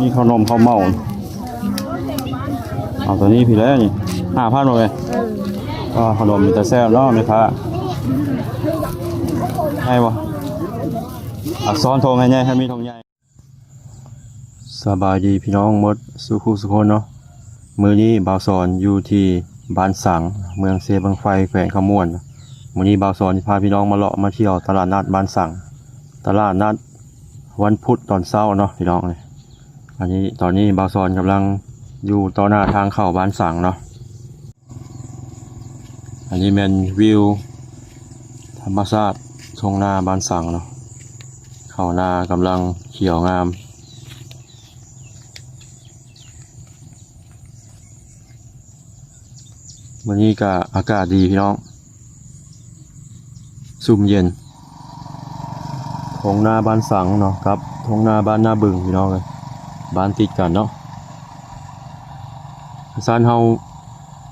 มีขนมข้าวเมาเอาตัวนี้พี่แล้วนี่ห้าพันเลยก็ขนมมีแต่แซ่บเนาะไหมคะให้บ่อักษรทงให้ใหญ่ให้มีทงใหญ่สบายดีพี่น้องมดสุขุสุคนเนาะมือนี้บ่าวสอนอยู่ที่บ้านสังเมืองเซบังไฟแขวงขมวนมือนี้บ่าวสอนพาพี่น้องมาเลาะมาเที่ยวตลาดนัดบ้านสัง ตลาดนัดวันพุธตอนเช้าเนาะพี่น้องเลย อันนี้ตอนนี้บาวซอนกำลังอยู่ต่อหน้าทางเข้าบ้านสังเนาะ อันนี้เป็นวิว ธรรมชาติทงนาบ้านสังเนาะ เข้านากำลังเขียวงามวันนี้ก็อากาศดีพี่น้องซุ่มเย็นทงนาบ้านสังเนาะครับทงนาบ้านหน้าบึงพี่น้องเลย บ้านติดกันเนาะซานเฮา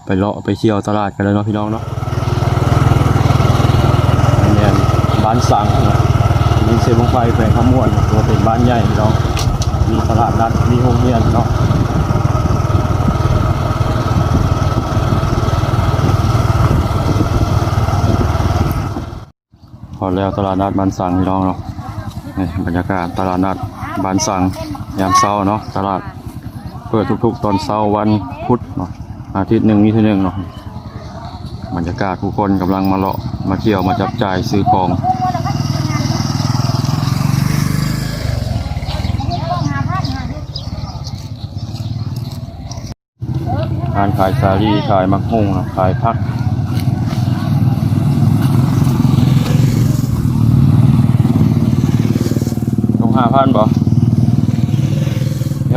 ไปเลาะไปเที่ยวตลาดกันเลยเนาะพี่น้องเนาะอันนี้บ้านสังนะมีเซบังไฟแขวงขมวนตัวเป็นบ้านใหญ่พี่น้อง มีตลาดนัด มีโรงเรียนเนาะพอแล้วตลาดนัดบ้านสังพี่น้องเนาะนี่บรรยากาศตลาดนัดบ้านสัง ยามเช้าเนาะตลาดเปิดทุกๆ ตอนเช้าวันพุธเนาะอาทิตย์หนึ่งมีเท่านึงเนาะบรรยากาศผู้คนกำลังมาเลาะมาเที่ยวมาจับจ่ายซื้อของร้านขายสาลี่ขายมักฮุงขายพักตรงห้าพันบ่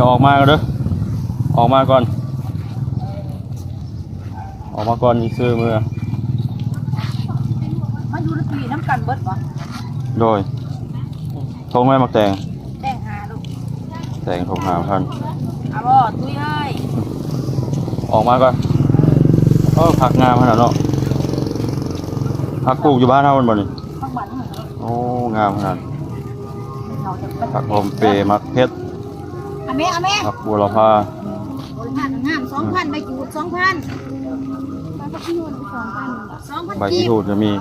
ดี๋ยวออกมาก่อนเด้อออกมาก่อน ออกมาก่อนนี่ซื้อมือมาอยู่ในปีน้ำกันเบิดบ่โดยทงแม่มักแตงแดงหาลูกแตงทงห้าพันเอาบ่ตุ้ยเอ้ยออกมาก่อนเออผักงามขนาดเนาะผักปลูกอยู่บ้านเฮามันบ่นี่ข้างบ้านเหมือนโอ้งามขนาดเราจะเป็นผักลมเปรย์มักเพชร อะแม่อะแม่ผักบัวละพาโอ้ยงามงามสองพันใบจูดสองพันใบพักขี้นูนสองพันสองพันใบกีที่บถูกจะมี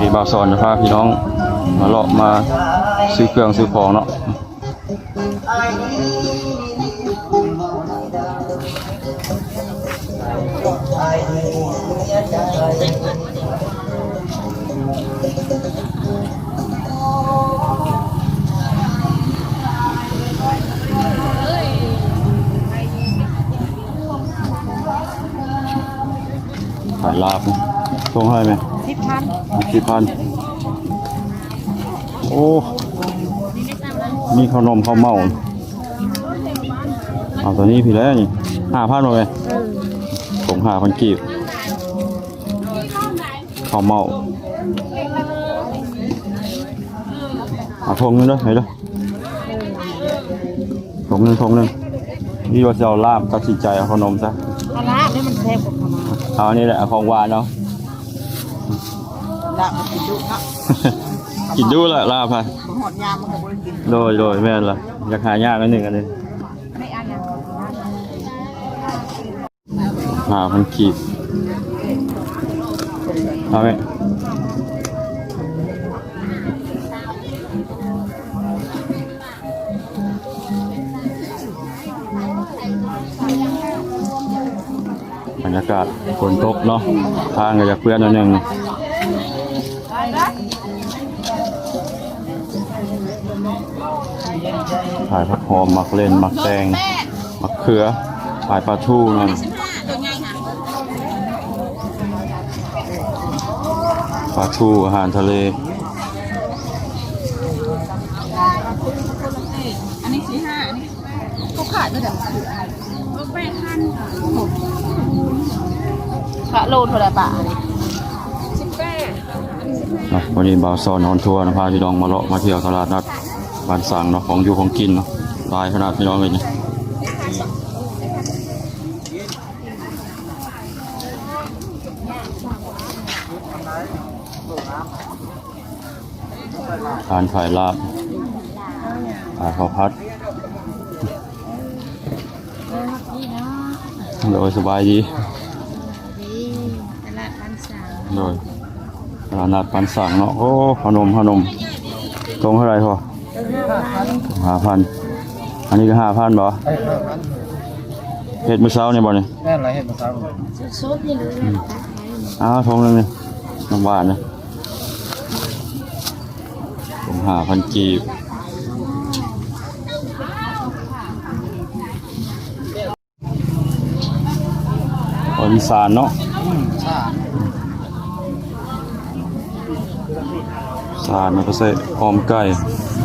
มีบาวสอนจะพาพี่น้อง มาเลาะมาซื้อเครื่องซื้อของเนาะ ขายลาบส่งให้ไหมสิบพันสิบพัน โอ้ มีขนมข้าวเมาเอาตัวนี้พี่แล้วนี่ห้าพันเลย ผมหาพันกีบข้าวเมาเอาทงนึงด้วยเห็นด้วยทงนึงทงนึงนี่ว่าจะเอาลาบตัดสินใจเอาขนมซะปลาร้าเนี่ยมันแพงกว่าขนาดเอาอันนี้แหละเอาของหวานเนาะละมันกินดุเนาะกินดูแหละลาบค่ะบ่หอดยามมันก็บ่ได้กินโดยโดยแม่นละอยากหายากนิดหนึ่งอันนี้ ไม่อันยัง หาพันกีบเอาไหมบรรยากาศฝนตกเนาะทางก็จะเพื่อนนิดนึงถ่ายผักหอมหมักเลนหมักแตงหมักเขือถ่ายปลาทูนั่น ตัวใหญ่ค่ะ ปลาทูอาหารทะเล อันนี้สี่ห้าอันนี้เขาขายด้วยเดี๋ยวแปดพันค่ะโลเท่าไหร่บาทสิบแปดเนาะวันนี้บ่าวซอนนอนทัวร์นะพาพี่น้องมาเลาะมาเที่ยวตลาดนัดบ้านสังเนาะของอยู่ของกินเนาะลายขนาดพี่น้องเลยเนี่ ทานขายลาบขายข้าวพัดเออดีเนาะโดยสบายดีดีตลาดบ้านสาวโดยตลาดนัดปันสั่งเนาะโอ้ขนมขนมตรงเท่าไหรพอห้าพันอันนี้ก็ห้าพันบ่เฮ็ดมื้อเช้านี่บ่นี่แม่นอะไรเห็ดมาซ้สดๆนี่เลยอ้าวทงหนึงนี่น้ำหวานนะผม ห้าพันกีบออีสานเนาะซาสานมันก็ใส่หอมไก่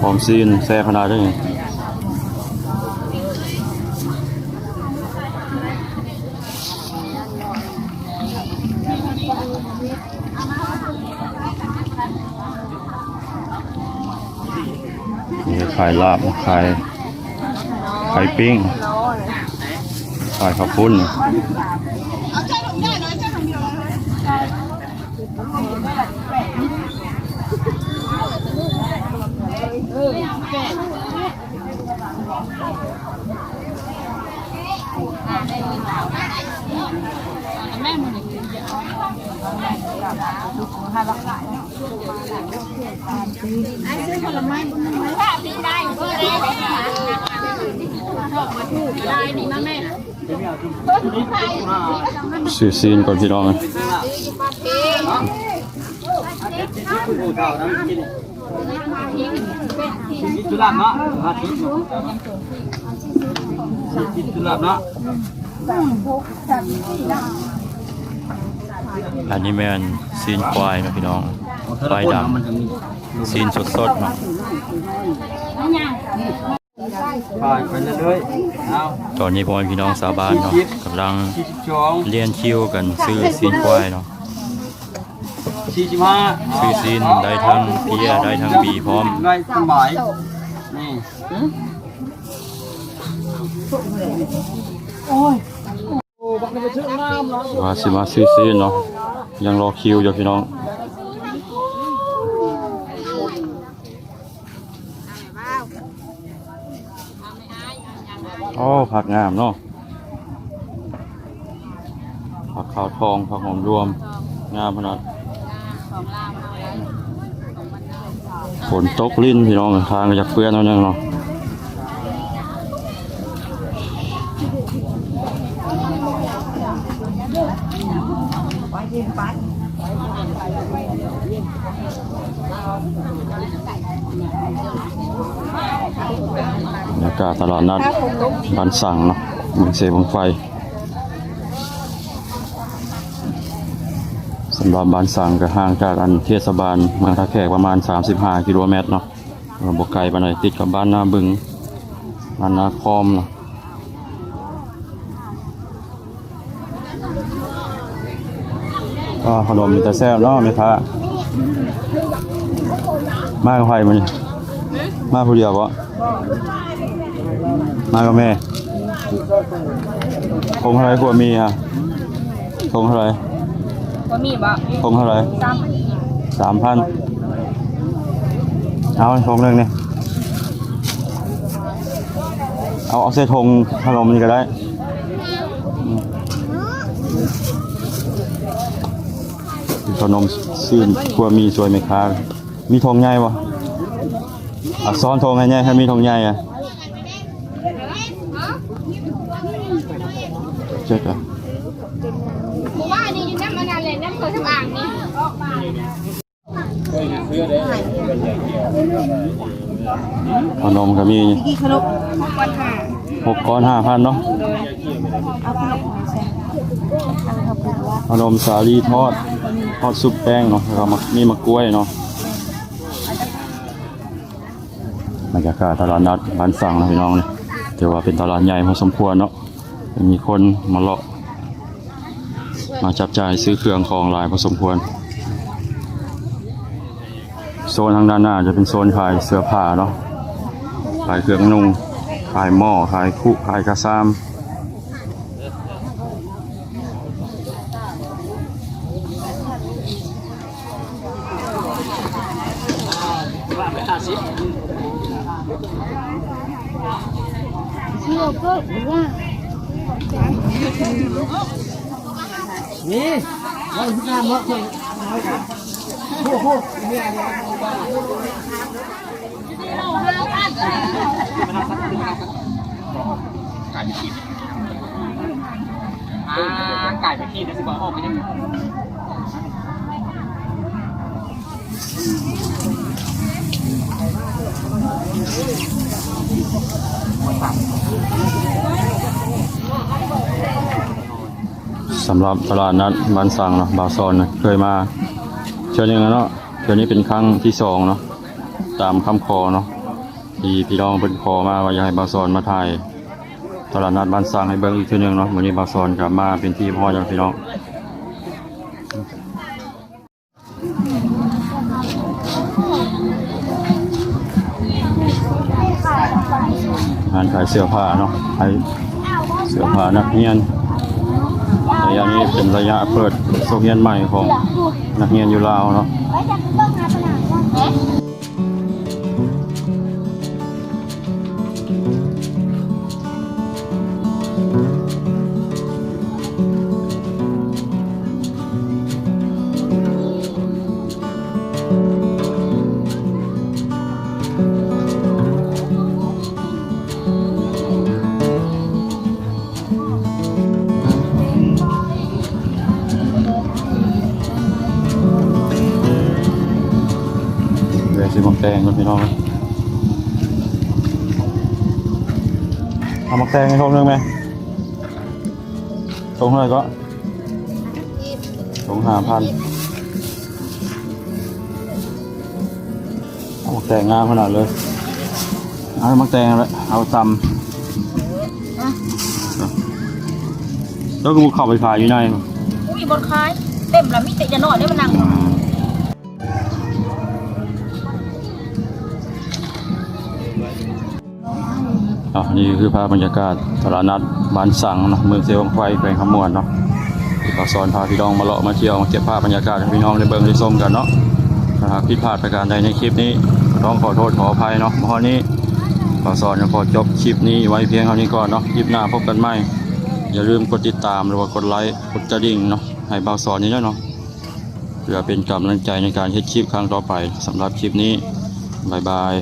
หอมซีนแซ่ขนาดนี้ไง ขายลาบขายขายปิ้งขายข้าวปุ้น ไอ้ซื้อผลไม้บุญไม้ค่ะพี่ได้เบอร์ได้ได้ดีมาแม่ซื้อซีนก่อนพี่น้องนะ ก่าน้ำกินกินจุลาบเนาะมาทิพย์กินจุลาบเนาะอันนี้แม่นซีนควายนะพี่น้องควายดมันจะมีำซีนสดๆเนาะไปไปเรื่อยๆเอาตอนนี้พ่อแม่พี่น้องสาวบ้านเนาะกำลังสี่สิบสองเรียนคิวกันซื้อซีนควายเนาะสี่สิบห้าซื้อซีนได้ทั้งเพียได้ทั้งบีพร้อมได้สบายนี่ ว่าสิมาซื้อซีนเนาะยังรอคิวอยู่พี่น้องโอ้ผักงามเนาะผักขาวทองผักหอมรวม งามขนาดฝนตกลิ้นพี่น้องทางจากเพื่อนเอายังเนาะากาศตลาดนัดบ้านสั่งเนาะเมืองเสบังไฟสำหรับบ้านสั่งก็ห่างจากอันเทศบาลเมืองท่าแขกประมาณ 35 กิโลเมตรเนาะบกไกลปานใดติดกับบ้านนาบึงบ้านนาคอมเนาะก็ขนมมีแต่แซ่บเนาะแม่ค้ามากับใครมานี่มาผู้เดียวปะ มากับแม่คงเท่าไรกว่ามีอะคงเท่าไรก็มีบ่คงเท่าไรตามสามพันเอาทงหนึ่งเนี่ยเอาเอาเส้นทงขนมนี่ก็ได้อืมขนมซื่นกลัวมีสวยไหมค้ามีทงใหญ่ปะอะซ้อนทงให้ใหญ่ให้มีทงใหญ่อะ เจ๊กอะหมู่บ้านนี่อยู่น้ำมันอะไรน้ำเคยทำอางนี่ขนมก็มีขนมหกก้อนห้าพันเนาะขนมสาลีทอดทอดซุปแป้งเนาะแล้วก็มะมีมะกล้วยเนาะบรรยากาศตลาดนัดบ้านสั่งนะพี่น้องเนี่ยถือว่าเป็นตลาดใหญ่พอสมควรเนาะ มีคนมาเลาะ มาจับจ่ายซื้อเครื่องของลายพอสมควร โซนทางด้านหน้าจะเป็นโซนขายเสื้อผ้าเนาะขายเครื่องนุ่งขายหม้อขายคุขายกระซามเชื่อเพิ่มว่า นี่เราพิการเนาะคนโอ้โหเนี่ยอ่าไก่ไปที่นะสิบออกไปยัง สำหรับตลาดนัดบ้านสังเนาะบาวซอนนะเคยมาเชื่อนึงแล้วเนาะเชื่อนี้เป็นครั้งที่สองเนาะตามคำขอเนาะที่พี่น้องเป็นขอมาว่าอยากให้บาวซอนมาถ่ายตลาดนัดบ้านสังให้เบิ่งอีกเชื่อนึงเนาะวันนี้บาวซอนกลับมาเป็นที่พ่อจากพี่น้องร้านขายเสื้อผ้าเนาะ สื้อผ้านักเรียนระยะนี้เป็นระยะเปิดโรงเรียนใหม่ของนักเรียนอยู่ลาวเนาะไว้จะต้องหาปัญหาว่าเอ๊ะ สิมักแตงก่อนพี่น้องเอามักแตงให้ทงหนึงไหมทงเท่าไหร่ก็ทงห้าพันเอามักแตงงามขนาดเลยเอามักแตงเลยเอาตำแล้วก็มุกเข้าไปขายอยู่ในอุ้ยบนคายเต็มแล้วมีแต่จะนอนได้มันนั่ง นี่คือภาพบรรยากาศตลาดนัดบ้านสังเนาะเมืองเซลงไฟแขวงขมวนเนาะที่ปากซอนพาพี่น้องมาเลาะมาเที่ยวมาเก็บภาพบรรยากาศให้พี่น้องได้เบิ่งได้ชมกันเนาะหากผิดพลาดประการใดในคลิปนี้ต้องขอโทษขออภัยเนาะเพราะนี้ปากซอนจะขอจบคลิปนี้ไว้เพียงเท่านี้ก่อนเนาะคลิปหน้าพบกันใหม่อย่าลืมกดติดตามหรือว่ากดไลค์กดกระดิ่งเนาะให้บาวซอนนี้ด้วยเนาะเพื่อเป็นกำลังใจในการเฮ็ดคลิปครั้งต่อไปสำหรับคลิปนี้บายบาย